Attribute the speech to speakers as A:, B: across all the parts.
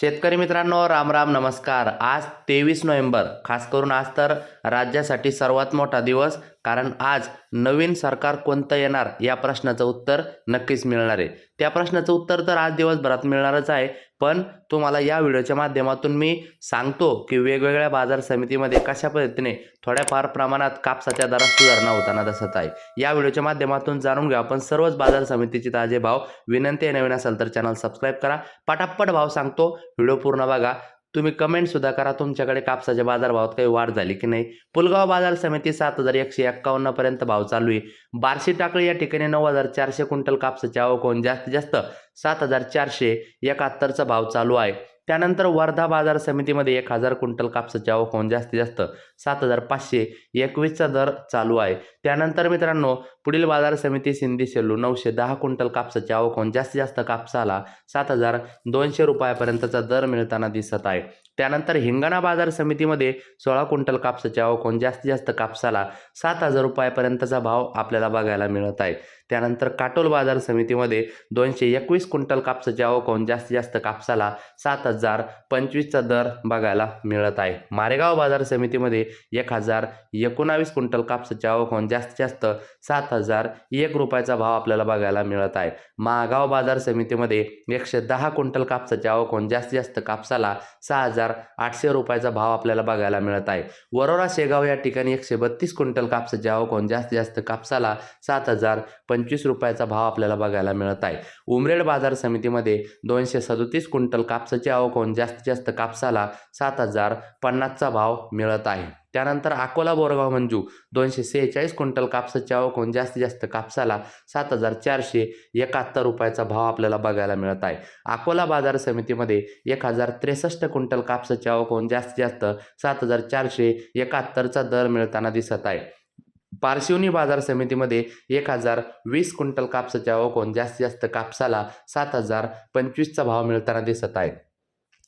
A: शेतकरी मित्रांनो राम राम नमस्कार. आज तेवीस नोव्हेंबर. खास करून आज तर राज्यासाठी सर्वात मोठा दिवस कारण आज नवीन सरकार कोणतं येणार? या प्रश्नाचं उत्तर नक्कीच मिळणार आहे. त्या प्रश्नाचं उत्तर तर आज दिवसभरात मिळणारच आहे. पण तुम्हाला या व्हिडिओच्या माध्यमातून मी सांगतो की वेगवेगळ्या बाजार समितीमध्ये कशा पद्धतीने थोड्याफार प्रमाणात कापसाच्या दरात सुधारणा होताना दिसत आहे. या व्हिडिओच्या माध्यमातून जाणून घ्या. आपण सर्वच बाजार समितीचे ताजे भाव विनंती नवीन असेल तर चॅनल सबस्क्राईब करा. पटापट भाव सांगतो. व्हिडिओ पूर्ण बघा. तुम्ही कमेंटसुद्धा करा. तुमच्याकडे कापसाच्या बाजारभावात काही वाढ झाली की नाही? पुलगाव बाजार समिती सात हजार एकशे एक्कावन्नपर्यंत भाव चालू आहे. बार्शी टाकळी या ठिकाणी नऊ हजार चारशे क्विंटल कापसाची आवक होऊन जास्तीत जास्त सात हजार चारशे एकाहत्तरचा भाव चालू आहे. त्यानंतर वर्धा बाजार समितीमध्ये एक हजार क्विंटल कापसाची आवक होऊन जास्तीत जास्त सात हजार पाचशे एकवीसचा दर चालू आहे. त्यानंतर मित्रांनो पुढील बाजार समिती सिंधी सेलू नऊशे दहा क्विंटल कापसाची आवक होऊन जास्तीत जास्त कापसाला सात हजार दोनशे रुपयापर्यंतचा दर मिळताना दिसत आहे. त्यानंतर हिंगणा बाजार समितीमध्ये सोळा क्विंटल कापसाचे आवक होऊन जास्तीत जास्त कापसाला सात हजार रुपयापर्यंतचा भाव आपल्याला बघायला मिळत आहे. त्यानंतर काटोल बाजार समितीमध्ये दोनशे एकवीस क्विंटल कापसाचे आवक होऊन जास्तीत जास्त कापसाला सात हजार पंचवीसचा दर बघायला मिळत आहे. मारेगाव बाजार समितीमध्ये एक हजार एकोणावीस क्विंटल कापसाच्या आवक होऊन जास्तीत जास्त सात हजार एक रुपयाचा भाव आपल्याला बघायला मिळत आहे. महागाव बाजार समितीमध्ये एकशे दहा क्विंटल कापसाचे आवक होऊन जास्तीत जास्त कापसाला सहा हजार आठशे रुपयाचा भाव आपल्याला बघायला मिळत आहे. वरोरा शेगाव या ठिकाणी एकशे बत्तीस क्विंटल कापसाचे आवक होऊन जास्तीत जास्त कापसाला सात हजार पंचवीस रुपयाचा भाव आपल्याला बघायला मिळत आहे. उमरेड बाजार समितीमध्ये दोनशे सदोतीस क्विंटल कापसाची आवक होऊन जास्तीत जास्त कापसाला सात हजार पन्नासचा भाव मिळत आहे. त्यानंतर अकोला बोरगाव मंजू दोनशे सेहेचाळीस क्विंटल कापसाच्या आवक जास्तीत जास्त कापसाला सात हजार चारशे एकाहत्तर रुपयाचा भाव आपल्याला बघायला मिळत आहे. अकोला बाजार समितीमध्ये एक हजार त्रेसष्ट क्विंटल कापसाच्या आवक जास्तीत जास्त सात हजार चारशे एकाहत्तरचा दर मिळताना दिसत आहे. पारशिवनी बाजार समितीमध्ये एक हजार वीस क्विंटल कापसाच्या आवक जास्तीत जास्त कापसाला सात हजार पंचवीसचा भाव मिळताना दिसत आहे.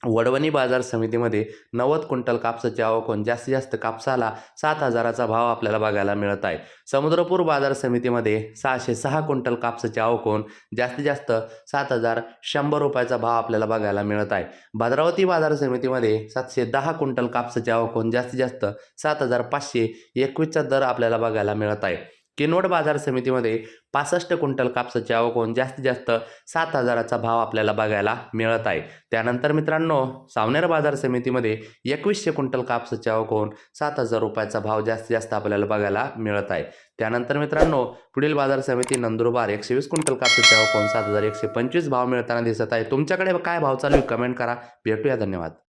A: वडवणी बाजार समितीमध्ये नव्वद क्विंटल कापसाची आवक होऊन जास्तीत जास्त कापसाला सात हजाराचा भाव आपल्याला बघायला मिळत आहे. समुद्रपूर बाजार समितीमध्ये सहाशे सहा क्विंटल कापसाची आवक होऊन जास्तीत जास्त सात हजार शंभर रुपयाचा भाव आपल्याला बघायला मिळत आहे. भद्रावती बाजार समितीमध्ये सातशे दहा क्विंटल कापसाची आवक होऊन जास्तीत जास्त सात हजार पाचशे एकवीसचा दर आपल्याला बघायला मिळत आहे. किनवट बाजार समितीमध्ये पासष्ट क्विंटल कापसाची आवक होऊन जास्तीत जास्त सात हजाराचा भाव आपल्याला बघायला मिळत आहे. त्यानंतर मित्रांनो सावनेर बाजार समितीमध्ये एकवीसशे क्विंटल कापसाची आवक होऊन सात हजार रुपयाचा भाव जास्तीत जास्त आपल्याला बघायला मिळत आहे. त्यानंतर मित्रांनो पुढील बाजार समिती नंदुरबार एकशे वीस क्विंटल कापसाची आवक होऊन सात हजार एकशे पंचवीस भाव मिळताना दिसत आहे. तुमच्याकडे काय भाव चालू कमेंट करा. भेटूया. धन्यवाद.